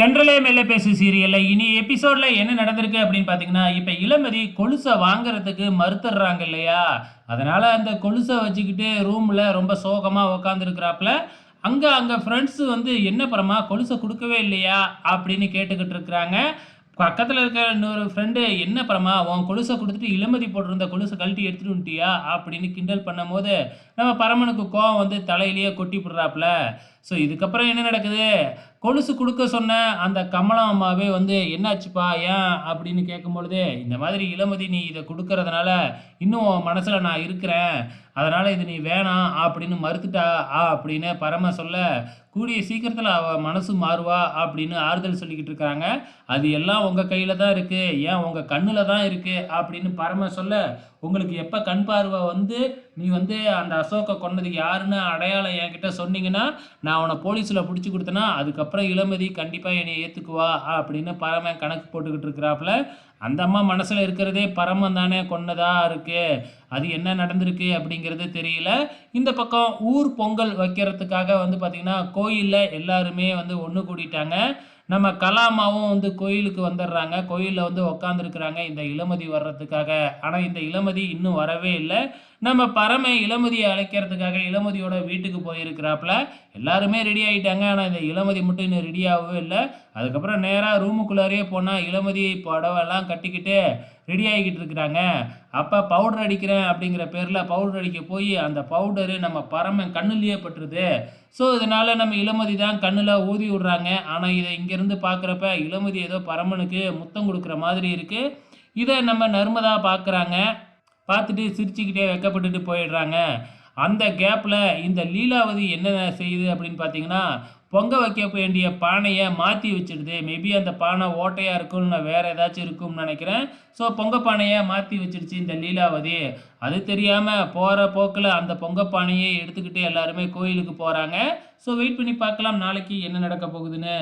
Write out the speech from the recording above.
தென்றலே மெல்ல பேசு சீரியலில் இனி எபிசோடில் என்ன நடந்திருக்கு அப்படின்னு பார்த்தீங்கன்னா இப்போ இளமதி கொலுசை வாங்குறதுக்கு மறுத்துடுறாங்க இல்லையா? அதனால் அந்த கொலுசை வச்சுக்கிட்டு ரூமில் ரொம்ப சோகமாக உக்காந்துருக்கிறாப்புல. அங்கே அங்கே ஃப்ரெண்ட்ஸு வந்து என்ன பரமா கொலுசை கொடுக்கவே இல்லையா? அப்படின்னு கேட்டுக்கிட்டு இருக்கிறாங்க. பக்கத்தில் இருக்கிற இன்னொரு ஃப்ரெண்டு என்ன பரமா உன் கொலுசை கொடுத்துட்டு இளமதி போட்டிருந்த கொலுசை கழட்டி எடுத்துட்டு வந்துட்டியா? அப்படின்னு கிண்டல் பண்ணும்போது நம்ம பரமனுக்கு கோவம் வந்து தலையிலேயே கொட்டி விடுறாப்புல. ஸோ இதுக்கப்புறம் என்ன நடக்குது? கொலுசு கொடுக்க சொன்ன அந்த கமலம் அம்மாவே வந்து என்னாச்சுப்பா? ஏன்? அப்படின்னு கேட்கும் பொழுது இந்த மாதிரி இளமதி நீ இதை கொடுக்கறதுனால இன்னும் உன் மனசில் நான் இருக்கிறேன். அதனால் இது நீ வேணாம் அப்படின்னு மறுத்துட்டா ஆ அப்படின்னு பரம சொல்ல கூடிய சீக்கிரத்தில் அவள் மனசு மாறுவா அப்படின்னு ஆறுதல் சொல்லிக்கிட்டு இருக்காங்க. அது எல்லாம் உங்கள் கையில் தான் இருக்குது ஏன் உங்கள் கண்ணில் தான் இருக்குது அப்படின்னு பரம சொல்ல உங்களுக்கு எப்போ கண் பார்வை வந்து நீ வந்து அந்த அசோக்கை கொன்னது யாருன்னு அடையாளம் என்கிட்ட சொன்னீங்கன்னா நான் அவனை போலீஸில் பிடிச்சி கொடுத்தேன்னா அதுக்கப்புறம் இளமதி கண்டிப்பாக என்னை ஏற்றுக்குவா அப்படின்னு பரமன் கணக்கு போட்டுக்கிட்டு இருக்கிறாப்புல. அந்த அம்மா மனசில் இருக்கிறதே பரமம் தானே கொன்னதாக இருக்குது அது என்ன நடந்திருக்கு அப்படிங்கிறது தெரியல. இந்த பக்கம் ஊர் பொங்கல் வைக்கிறதுக்காக வந்து பார்த்திங்கன்னா கோயிலில் எல்லாருமே வந்து ஒன்று கூடிட்டாங்க. நம்ம கலாமாவும் வந்து கோயிலுக்கு வந்துடுறாங்க கோயிலில் வந்து உக்காந்துருக்குறாங்க. இந்த இளமதி வர்றதுக்காக. ஆனால் இந்த இளமதி இன்னும் வரவே இல்லை. நம்ம பரம இளமதியை அழைக்கிறதுக்காக இளமதியோட வீட்டுக்கு போயிருக்கிறாப்புல. எல்லாருமே ரெடி ஆகிட்டாங்க ஆனால் இந்த இளமதி மட்டும் இன்னும் ரெடி ஆகவே இல்லை. அதுக்கப்புறம் நேராக ரூமுக்குள்ளாரே போனால் இளமதி புடவெல்லாம் கட்டிக்கிட்டு ரெடி ஆகிக்கிட்டு இருக்கிறாங்க. அப்போ பவுடர் அடிக்கிறேன் அப்படிங்கிற பேரில் பவுடர் அடிக்க போய் அந்த பவுடரு நம்ம பரம கண்ணுலேயே பட்டுருது. ஸோ இதனால் நம்ம இளமதி தான் கண்ணில் ஊதி விடுறாங்க. ஆனால் இதை இங்கேருந்து பார்க்குறப்ப இளமதி ஏதோ பரமனுக்கு முத்தம் கொடுக்குற மாதிரி இருக்குது இதை நம்ம நர்மதா பார்க்குறாங்க பார்த்துட்டு சிரிச்சுக்கிட்டே வெக்கப்பட்டுட்டு போயிடுறாங்க. அந்த கேப்பில் இந்த லீலாவதி என்ன செய்யுது அப்படின்னு பார்த்தீங்கன்னா பொங்க வைக்க வேண்டிய பானையை மாற்றி வச்சிடுது. மேபி அந்த பானை ஓட்டையாக இருக்கும்னு நான் வேறு ஏதாச்சும் இருக்கும்னு நினைக்கிறேன். ஸோ பொங்க பானையை மாற்றி வச்சிடுச்சு இந்த லீலாவதி. அது தெரியாமல் போகிற போக்கில் அந்த பொங்க பானையை எடுத்துக்கிட்டு எல்லாருமே கோயிலுக்கு போகிறாங்க ஸோ வெயிட் பண்ணி பார்க்கலாம் நாளைக்கு என்ன நடக்க போகுதுன்னு.